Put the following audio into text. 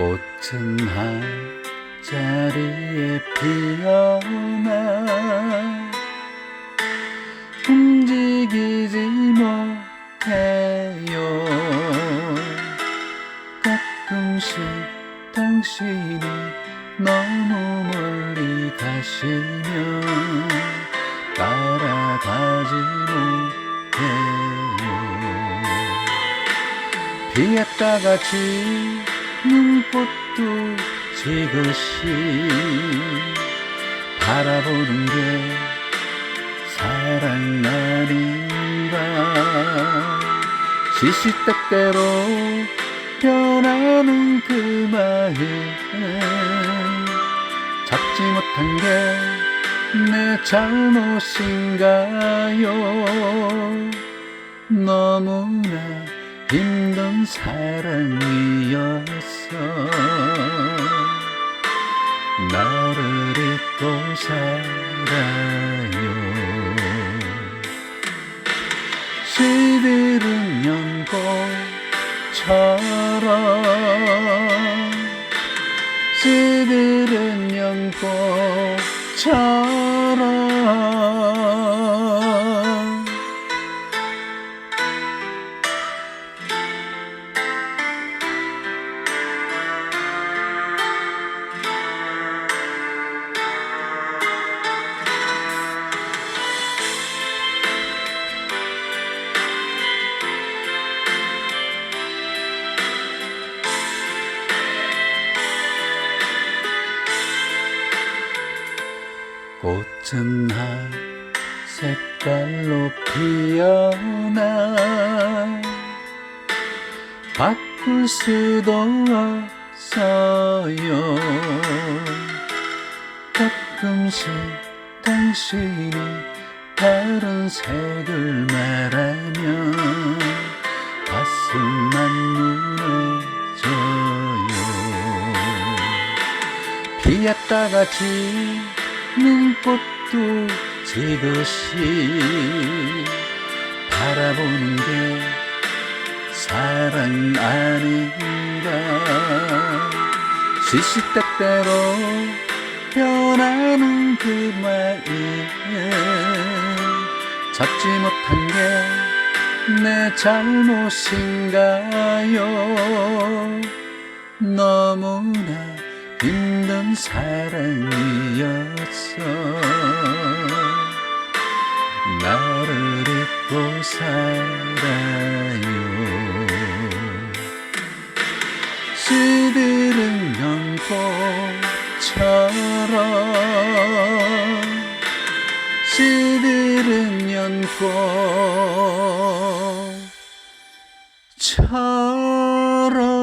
꽃은 한 자리에 피어나 움직이지 못해요. 가끔씩 당신이 너무 멀리 가시면 따라가지 못해요. 피었다가 지 는 꽃도 지그시 바라보는 게 사랑 아닌가? 시시때때로 변하는 그 마음 잡지 못한 게 내 잘못인가요? 너무나 힘든 사랑이었어 나를 잊고 살아요. 시들은 연꽃처럼 시들은 연꽃처럼 꽃은 한 색깔로 피어나 바꿀 수도 없어요. 가끔씩 당신이 다른 색을 말하면 가슴만 무너져요. 피었다가 지 는 꽃도 지그시 바라보는 게 사랑 아닌가. 시시때때로 변하는 그 마음 잡지 못한 게 내 잘못인가요? 너무나 사랑이었어. 나를 잊고 살아요. 시들은 연꽃처럼. 시들은 연꽃처럼